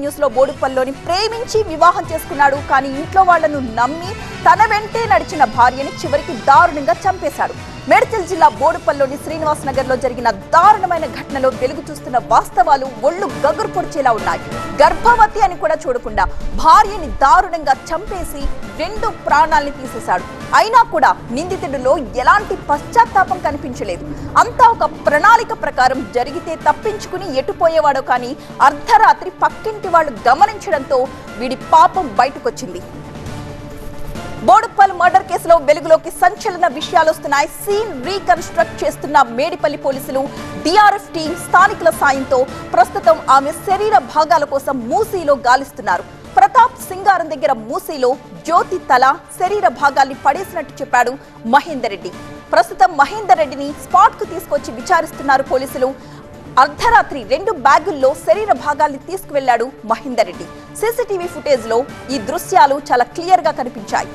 న్యూస్లో బోడుపల్లిలోని ప్రేమించి వివాహం చేసుకున్నాడు. కానీ ఇంట్లో వాళ్ళను నమ్మి తన వెంటే నడిచిన భార్యని చివరికి దారుణంగా చంపేశాడు మేడ్చల్ జిల్లా బోడుపల్లిలోని శ్రీనివాస్ నగర్లో జరిగిన దారుణమైన ఘటనలో వెలుగు చూస్తున్న వాస్తవాలు ఒళ్ళు గగురు పొడిచేలా ఉన్నాయి. గర్భవతి అని కూడా చూడకుండా భార్యని దారుణంగా చంపేసి రెండు ప్రాణాల్ని తీసేశాడు. అయినా కూడా నిందితుడిలో ఎలాంటి పశ్చాత్తాపం కనిపించలేదు. అంతా ఒక ప్రణాళిక ప్రకారం జరిగితే తప్పించుకుని ఎటుపోయేవాడో కానీ అర్ధరాత్రి పక్కింటి వాళ్ళు గమనించడంతో వీడి పాపం బయటకొచ్చింది. బోడుప్పల్ మర్డర్ కేసులో వెలుగులోకి సంచలన విషయాలు వస్తున్నాయి. సీన్ రీకన్స్ట్రక్ట్ చేస్తున్న మేడిపల్లి పోలీసులు డిఆర్ఎఫ్ టీం స్థానికుల సాయంతో ప్రస్తుతం ఆమె శరీర భాగాల కోసం మూసీలో గాలిస్తున్నారు. ప్రతాప్ సింగారం దగ్గర మూసీలో జ్యోతి తల శరీర భాగాల్ని పడేసినట్టు చెప్పాడు మహేందర్ రెడ్డి. ప్రస్తుతం మహేందర్ రెడ్డిని స్పాట్కు తీసుకొచ్చి విచారిస్తున్నారు పోలీసులు. అర్ధరాత్రి రెండు బ్యాగుల్లో శరీర భాగాల్ని తీసుకువెళ్ళాడు మహేందర్ రెడ్డి. సీసీటీవీ ఫుటేజ్లో ఈ దృశ్యాలు చాలా క్లియర్గా కనిపించాయి.